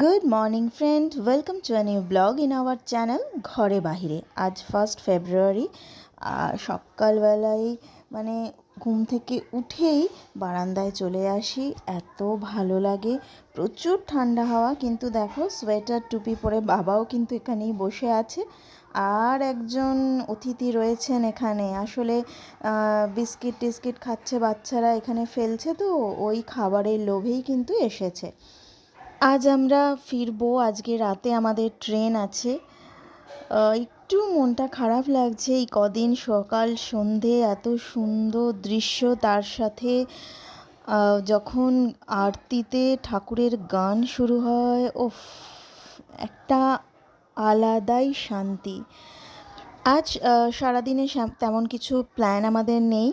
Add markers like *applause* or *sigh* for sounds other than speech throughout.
Good morning friend welcome to a new blog in our channel ঘরে বাহিরে আজ first February সকালবেলায় মানে ঘুম থেকে উঠেই বারান্দায় চলে আসি। এত ভালো লাগে। প্রচুর ঠান্ডা হাওয়া, কিন্তু দেখো, সোয়েটার, টুপি পরে বাবাও কিন্তু এখানেই বসে আছে। আর একজন অতিথি রয়েছেন এখানে। আসলে বিস্কিট টিস্কিট খাচ্ছে বাচ্চারা এখানে ফেলছে তো, ওই খাবারের লোভেই কিন্তু এসেছে। আজ আমরা ফিরবো, আজকে রাতে আমাদের ট্রেন আছে। একটু মনটা খারাপ লাগছে, এই কদিন সকাল, সন্ধে, এত সুন্দর দৃশ্য, তার সাথে যখন আরতিতে ঠাকুরের গান শুরু হয় ওফ একটা আলাদাই শান্তি। আজ সারাদিনে তেমন কিছু প্ল্যান আমাদের নেই।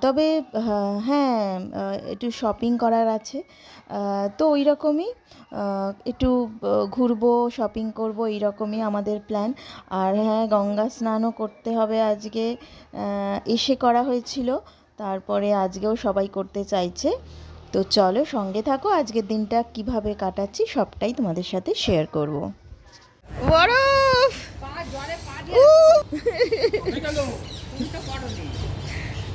তবে হ্যাঁ একটু শপিং করার আছে। তো ওই রকমই একটু ঘুরবো শপিং করব এই রকমই আমাদের প্ল্যান আর হ্যাঁ গঙ্গা স্নানও করতে হবে আজকে। এসে করা হয়েছিল তারপরে আজকেও সবাই করতে চাইছে। তো চলো সঙ্গে থাকো আজকের দিনটা কীভাবে কাটাচ্ছি সবটাই তোমাদের সাথে শেয়ার করব। বরফ! *laughs*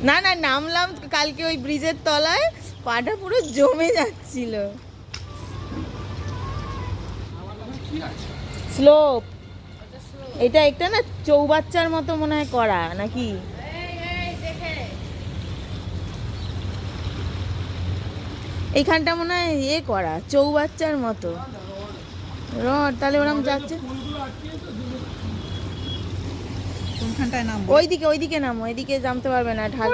না না, নামলাম কালকে ওই ব্রিজের তলায়, পাটা পুরো জমে যাচ্ছিল। স্লোপ এটা একটা না চৌবাচ্চার মতো মনে হয় করা, নাকি? এইখানটা মনে হয় এ করা, চৌবাচ্চার মতো। রড, তাহলে ওরম যাচ্ছে। কোনখানটায় নাম ওইদিকে ওইদিকে নামো ওইদিকে জানতে পারবে না ঢাল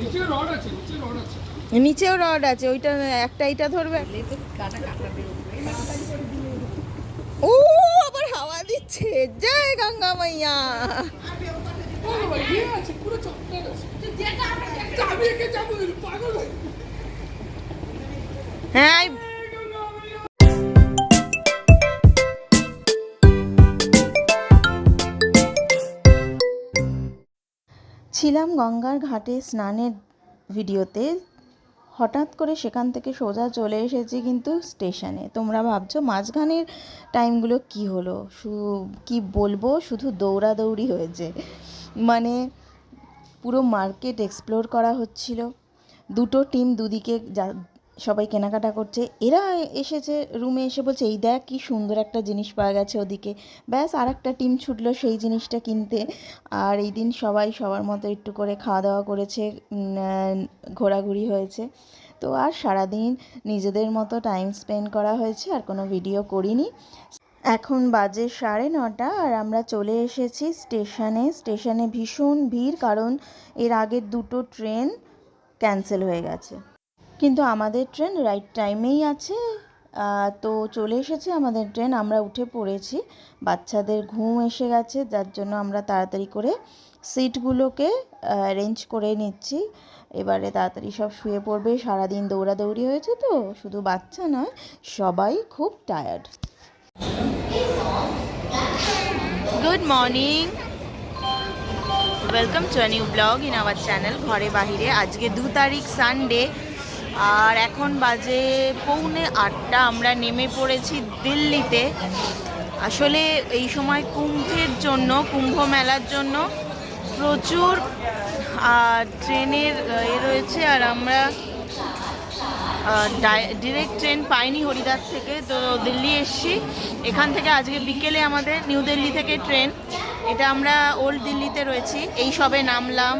নিচে রড আছে নিচে রড আছে নিচেও রড আছে ওইটা একটা এইটা ধরবে কাটা কাটা ও আবার হাওয়া দিচ্ছে জয় গঙ্গা মাইয়া ও ছিলাম গঙ্গার ঘাটে স্নানের ভিডিওতে। হঠাৎ করে সেখান থেকে সোজা চলে এসেছি কিন্তু স্টেশনে। তোমরা ভাবছ মাঝখানের টাইমগুলো কি হলো? শু কি বলব? শুধু দৌড়াদৌড়ি হয়েছে। মানে পুরো মার্কেট এক্সপ্লোর করা হচ্ছিল। দুটো টিম দুদিকে সবাই কেনাকাটা করছে। এরা এসেছে রুমে এসে বলছে, এই দেখ কি সুন্দর একটা জিনিস পাওয়া গেছে ওদিকে। ব্যাস আর একটা টিম ছুটলো সেই জিনিসটা কিনতে। আর এই দিন সবাই সবার মতো একটু করে খাওয়া দাওয়া করেছে ঘোরাঘুরি হয়েছে। তো আর সারাদিন নিজেদের মতো টাইম স্পেন্ড করা হয়েছে, আর কোনো ভিডিও করিনি। এখন বাজে সাড়ে নটা, আর আমরা চলে এসেছি স্টেশনে। স্টেশনে ভীষণ ভিড়, কারণ এর আগের দুটো ট্রেন ক্যান্সেল হয়ে গেছে। কিন্তু আমাদের ট্রেন রাইট টাইমেই আছে। তো চলে এসেছে আমাদের ট্রেন। আমরা উঠে পড়েছি। বাচ্চাদের ঘুম এসে গেছে, যার জন্য আমরা তাড়াতাড়ি করে সিটগুলোকে অ্যারেঞ্জ করে নিচ্ছি। এবারে তাড়াতাড়ি সব শুয়ে পড়বে। সারাদিন দৌড়াদৌড়ি হয়েছে তো, শুধু বাচ্চা নয়, সবাই খুব tired good morning welcome to new blog in our channel ঘরে বাহিরে আজকে দু তারিখ সানডে আর এখন বাজে পৌনে আটটা, আমরা নেমে পড়েছি দিল্লিতে। আসলে এই সময় কুম্ভের জন্য, কুম্ভ মেলার জন্য প্রচুর ট্রেনের এ রয়েছে। আর আমরা ডিরেক্ট ট্রেন পাইনি হরিদ্বার থেকে। তো দিল্লি এসছি। এখান থেকে আজকে বিকেলে আমাদের নিউ দিল্লি থেকে ট্রেন। এটা আমরা ওল্ড দিল্লিতে রয়েছি। এই সবে নামলাম।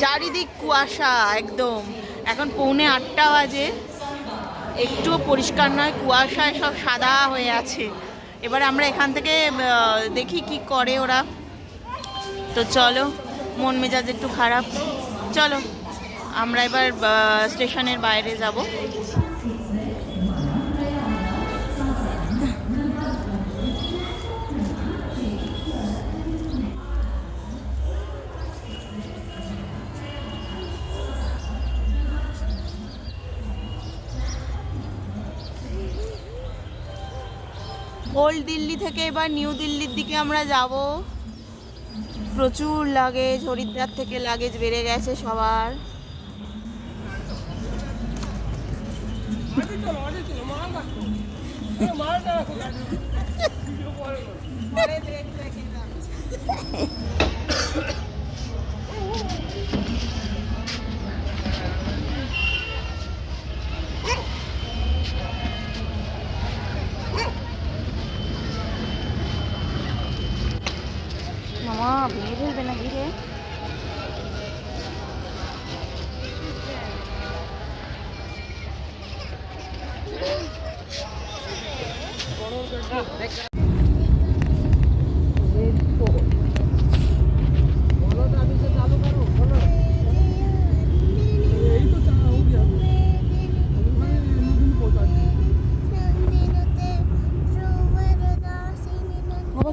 চারিদিক কুয়াশা, একদম। এখন পৌনে আটটা বাজে। একটু পরিষ্কার নয়, কুয়াশায় সব সাদা হয়ে আছে। এবার আমরা এখান থেকে দেখি কি করে ওরা। তো চলো, মন মেজাজ একটু খারাপ। চলো, আমরা এবার স্টেশনের বাইরে যাব। ওল্ড দিল্লি থেকে এবার নিউ দিল্লির দিকে আমরা যাব। প্রচুর লাগেজ হরিদ্বার থেকে লাগেজ বেড়ে গেছে সবার। *laughs*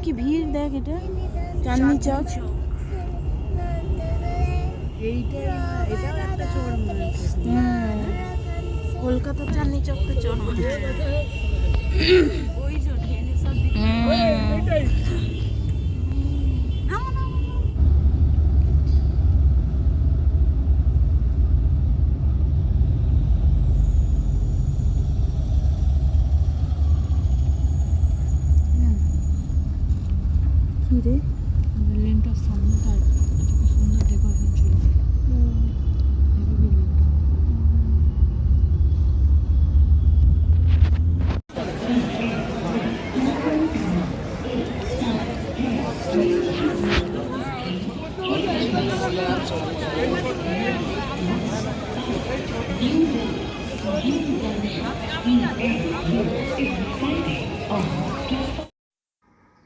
কি ভিড় দেখ এটা। চাঁদনি চক। চোর মনে। হুম কলকাতার চাঁদনি চক তো চল ওই যে ট্রেনে সব দিকে এটাই কি রে বিল্ডিংটার সামনেটা এত কি সুন্দর ডেকোরেশন ছিল হেভি বিল্ডিংটা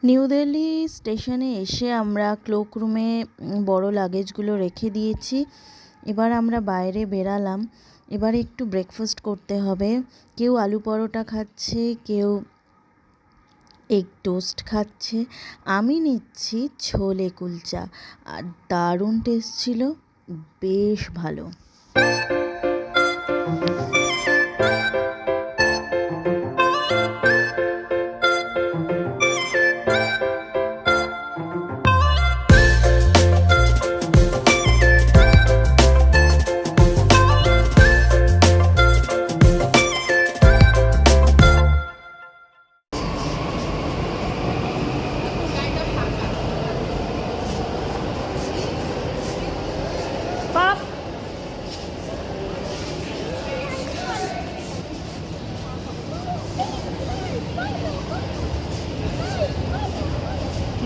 নিউ দিল্লি স্টেশনে এসে আমরা ক্লোক রুমে বড় লাগেজগুলো রেখে দিয়েছি। এবার আমরা বাইরে বেরালাম। এবার একটু ব্রেকফাস্ট করতে হবে। কেউ আলু পরোটা খাচ্ছে, কেউ এগ টোস্ট খাচ্ছে। আমি নিচ্ছি ছোলে কুলচা। আর দারুণ টেস্ট ছিল। বেশ ভালো।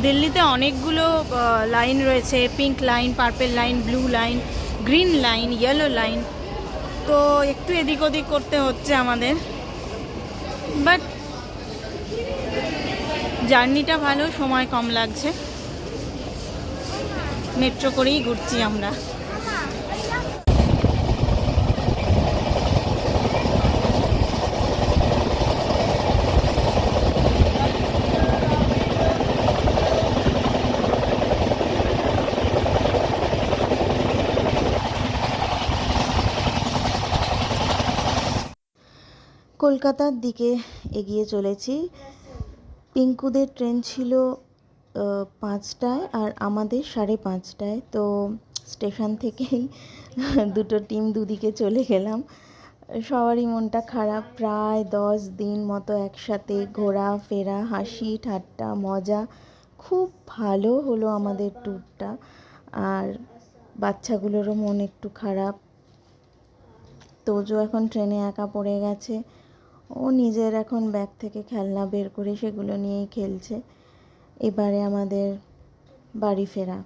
দিল্লিতে অনেকগুলো লাইন রয়েছে pink line purple line blue line green line yellow line তো একটু এদিক ওদিক করতে হচ্ছে আমাদের। বাট জার্নিটা ভালো, সময় কম লাগছে। মেট্রো করেই ঘুরছি আমরা। কলকাতার দিকে এগিয়ে চলেছি। পিঙ্কুদের ট্রেন ছিল পাঁচটায় আর আমাদের সাড়ে পাঁচটায়। তো স্টেশন থেকেই *laughs* দুটো টিম দুদিকে চলে গেলাম। সবারই মনটা খারাপ। প্রায় দশ দিন মতো একসাথে ঘোরা, ফেরা, হাসি, ঠাট্টা, মজা। খুব ভালো হলো আমাদের ট্যুরটা। আর বাচ্চাগুলোরও মন একটু খারাপ। তোজো এখন ট্রেনে একা পড়ে গেছে। ও নিজের এখন ব্যাগ থেকে খেলনা বের করে সেগুলো নিয়েই খেলছে। এবারে আমাদের বাড়ি ফেরা।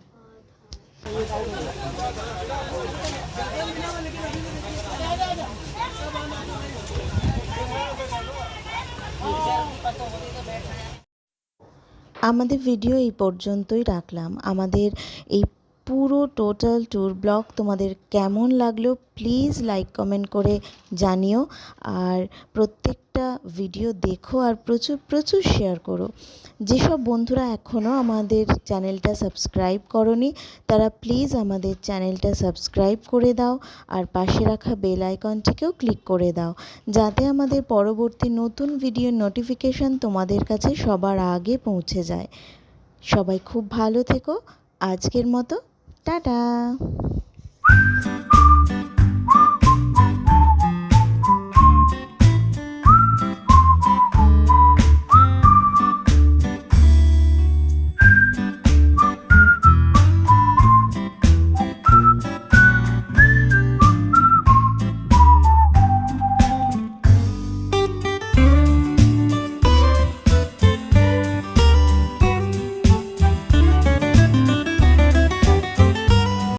আমাদের ভিডিও এই পর্যন্তই রাখলাম। আমাদের এই পুরো টোটাল ট্যুর ব্লগ তোমাদের কেমন লাগল প্লিজ লাইক কমেন্ট করে জানিও। আর প্রত্যেকটা ভিডিও দেখো আর প্রচুর প্রচুর শেয়ার করো। যেসব বন্ধুরা এখনও আমাদের চ্যানেলটা সাবস্ক্রাইব করনি, তারা প্লিজ আমাদের চ্যানেলটা সাবস্ক্রাইব করে দাও আর পাশে রাখা বেল আইকনটিকেও ক্লিক করে দাও, যাতে আমাদের পরবর্তী নতুন ভিডিওর নোটিফিকেশান তোমাদের কাছে সবার আগে পৌঁছে যায়। সবাই খুব ভালো থেকো। আজকের মতো 哒哒